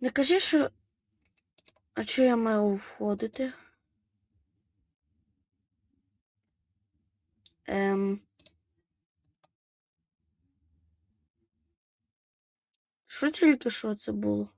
Не кажи, що. А чи я маю входити? Ем. Що тільки що це було?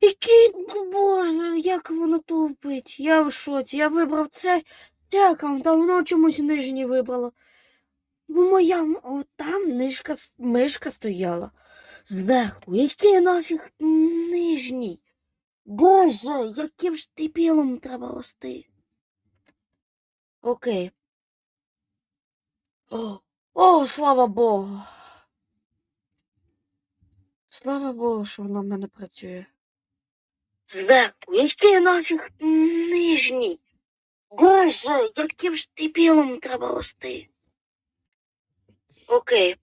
Який, боже, як воно тупить? Я в шоці. Я вибрав це, цей аккаунт, а воно чомусь нижній вибрало. Ну, моя о, там нижка, мишка стояла. Зверху. Який нафіг нижній? Боже, яким ж дебілом треба рости? Окей. О, о, слава Богу. Слава Богу, що воно в мене працює. Зверху, який нафіг нижній? Боже, яким ж дебілом треба рости? Окей.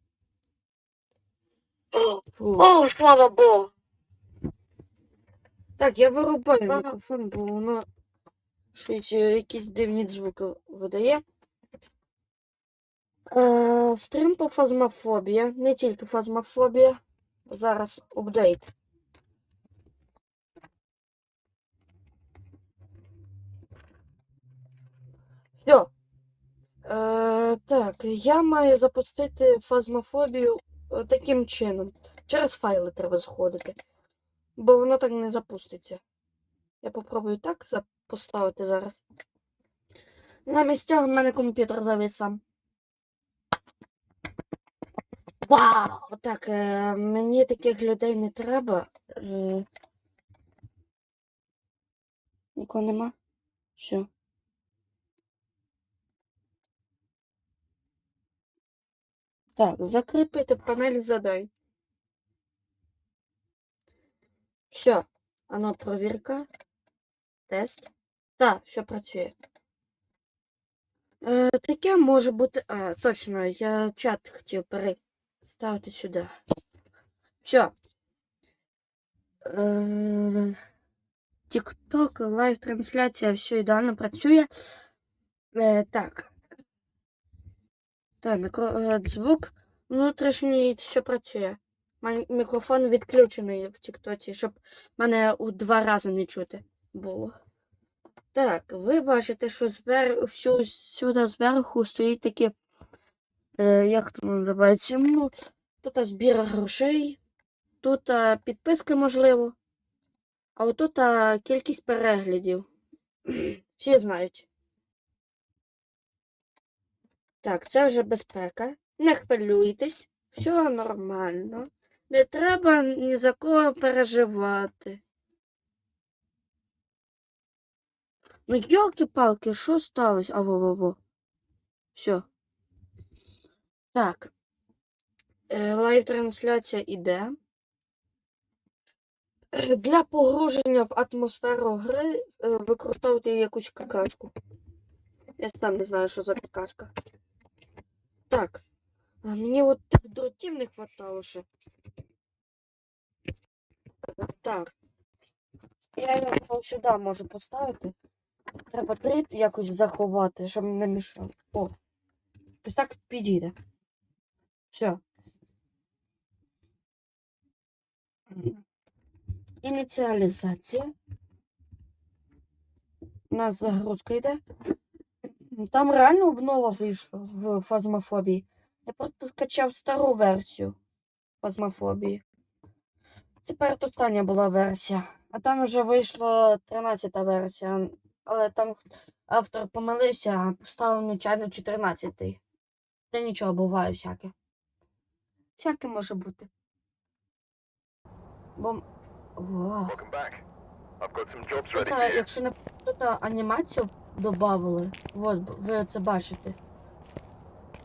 О, о, слава Богу. Так, я вирубаю Слава- мікрофон, бо воно щось е, якісь дивні звуки видає. Е, стрім по фазмофобія, не тільки фазмофобія. Зараз апдейт. Все. Е, так, я маю запустити фазмофобію е, таким чином. Через файли треба заходити. Бо воно так не запуститься. Я попробую так поставити зараз. Замість цього в мене комп'ютер завис сам. Вау! Так, е, мені таких людей не треба. Е, нікого нема? Все. Так, закріпити панель задай. Все. Ано провірка. Тест. Так, все працює. Е, таке може бути. А, точно, я чат хотів переставити сюди. Все. Е, TikTok, лайв трансляція, все ідеально працює. Е, так. Так, мікро... е, звук внутрішній все працює. Мікрофон відключений в Тіктоці, щоб мене у два рази не чути було. Так, ви бачите, що збер... всю... сюди зверху стоїть такі. Е, як то називається? Ну, тут збір грошей, тут підписки можливо, а отут кількість переглядів. Всі знають. Так, це вже безпека. Не хвилюйтесь, все нормально. Не треба ні за кого переживати. Ну, йолки-палки, що сталося? А во-во-во. Все. Так. Е, Лайв-трансляція іде. Е, Для погруження в атмосферу гри е, використовуйте якусь какашку. Я сам не знаю, що за какашка. Так. А мені от тих дротів не хватало ще. Так. Я його сюди можу поставити. Треба дріт якось заховати, щоб не мішав. О. Ось так підійде. Все. Ініціалізація. У нас загрузка йде. Там реально обнова вийшла в фазмофобії. Я просто скачав стару версію фазмофобії. Це передостання була версія. А там вже вийшла 13 версія. Але там автор помилився, поставив нечайно 14-й. Та нічого буває всяке. Всяке може бути. Бо. For you. якщо не тут анімацію додавали, от ви це бачите.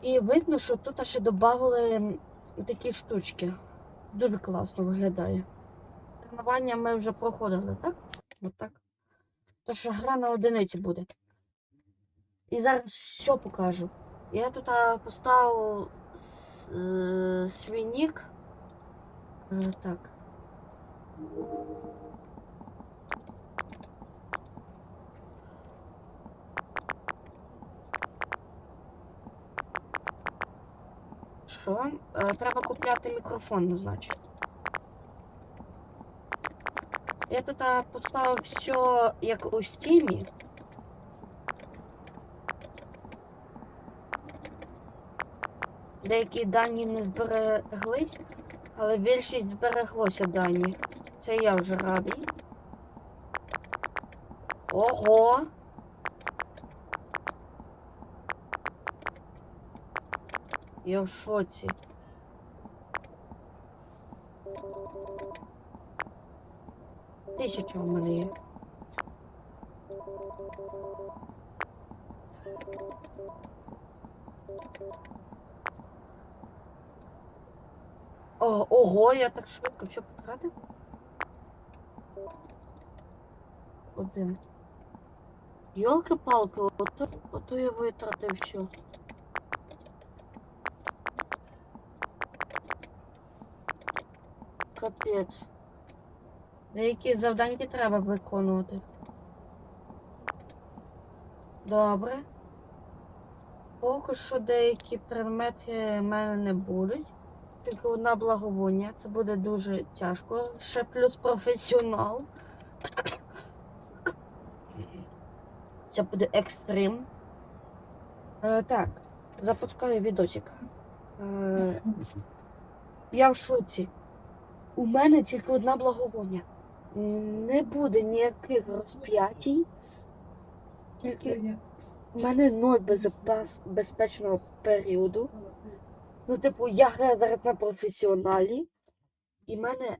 І видно, що тут ще додавали такі штучки. Дуже класно виглядає. Тренування ми вже проходили, так? От так. Тож гра на одиниці буде. І зараз все покажу. Я тут поставив е, свій нік. Е, так. Хорошо. Е, треба купляти мікрофон, значить. Я тут поставив все як у стімі. Деякі дані не збереглись, але більшість збереглося дані. Це я вже радий. Ого! Я в шоці. Тисяча в мене є. О, ого, я так швидко все потратив. Один. Йолки-палки, ото, ото я витратив все. Капець. Деякі завданьки треба виконувати. Добре. Поки що деякі предмети в мене не будуть. Тільки одна благовоння. Це буде дуже тяжко. Ще плюс професіонал. Це буде екстрим. Е, так, запускаю відосик. Е, я в шоці. У мене тільки одна благовоння. Не буде ніяких розп'ятій. Тільки у мене ноль безпес... безпечного періоду. Ну, типу, я граю на професіоналі, і в мене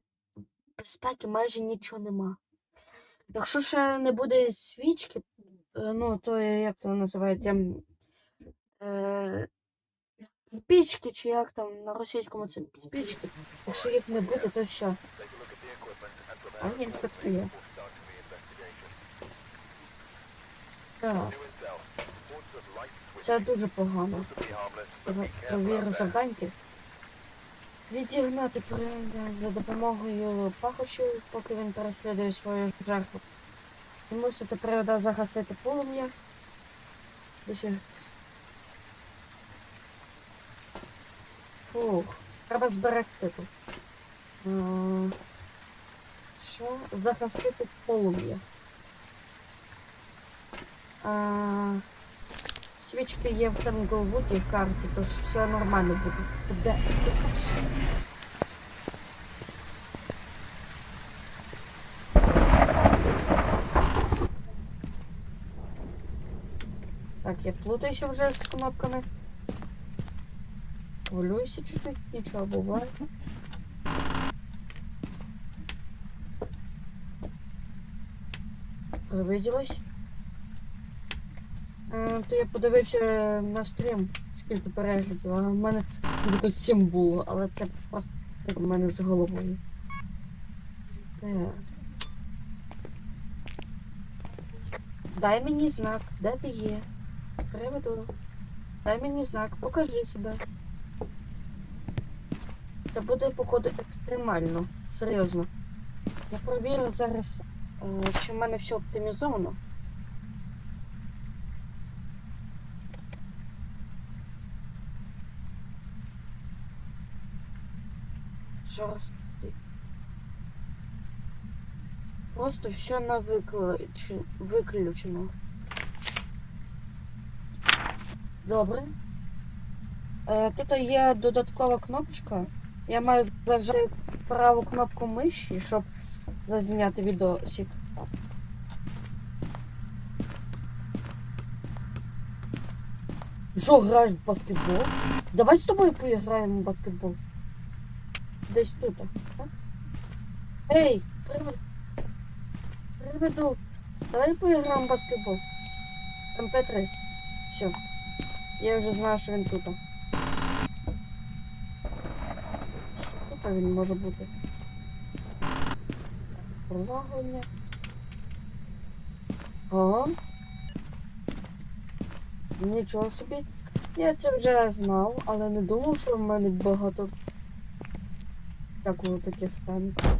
безпеки майже нічого нема. Якщо ще не буде свічки, е, ну, то як то називається. Е... Спічки, чи як там на російському це спічки. Якщо їх не буде, то все. А ні, це є. Так, це дуже погано. Про- завданьки. Відігнати перегляд за допомогою пахощів, поки він переслідує свою жертву. Змусити привода загасити полум'я. Досягти. Фух, треба зберегти тут. Що? Загасити полум'я. Свічки є в Тенглвуді в карті, тож все нормально буде. Де? Закаж. Так, я плутаюся вже з кнопками. Хвилююся чуть-чуть, нічого буває. Привиділось. Е, То я подивився на стрім, скільки переглядів, а в мене ніби 7 було, але це просто в мене з головою. Так. Дай мені знак, де ти є? Приведу. Дай мені знак, покажи себе. Це буде, походу, екстремально. Серйозно. Я провірю зараз, е, чи в мене все оптимізовано. жорсткий. Просто все на виключ... виключено. Добре. Е, тут є додаткова кнопочка. Я маю зажати праву кнопку миші, щоб зазняти відосик. Що, граєш в баскетбол? Давай з тобою поіграємо в баскетбол. Десь тут, так? Ей, приведу. Приведу. Давай поіграємо в баскетбол. МП3. Все. Я вже знаю, що він тут. Тут він може бути? Розлагування. Ага. Нічого собі. Я це вже знав, але не думав, що в мене багато такого таке станеться.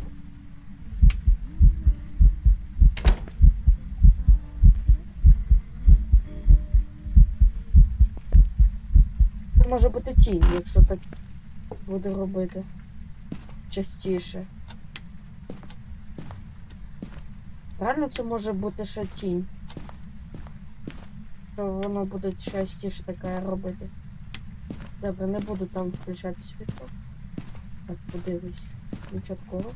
Може бути тінь, якщо так буду робити частіше. Реально це може бути ще тінь. То воно буде частіше таке робити. Добре, не буду там включати світло. Так, подивись. Нічого такого.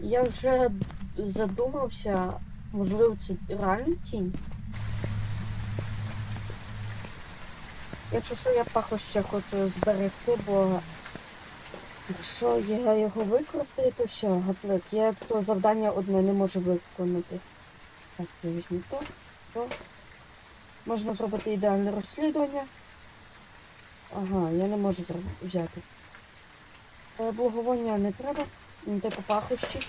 Я вже задумався, можливо, це реально тінь. Якщо що, я паху ще хочу зберегти, бо якщо я його використаю, то все, гаплик. Я то завдання одне не можу виконати. Так, я візьму то, то. Можна зробити ідеальне розслідування. Ага, я не можу взяти. Е, Благовоння не треба. М, Типу пахощі.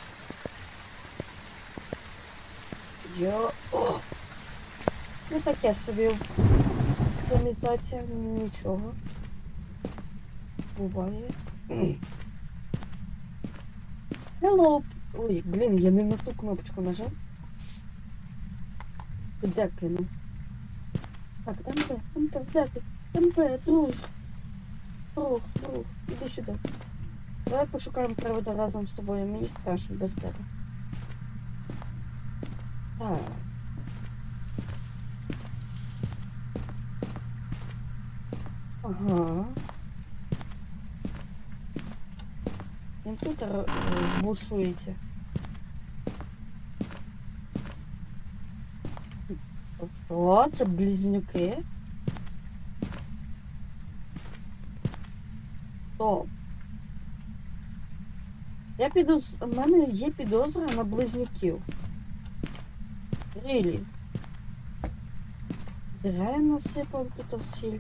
Йо. О! Ну таке собі оптимізація, нічого. Буває. Hello. Ой, блін, я не на ту кнопочку нажав. Ти де кинув? Так, МП, МП, де ти? МП, друж. Друг, друг, іди сюди. Давай пошукаємо привода разом з тобою. Мені страшно без тебе. Так. Ага. Він тут е, бушується. О, це близнюки. Стоп. Я піду. У мене є підозра на близнюків. Рілі. Я насипав тут сіль?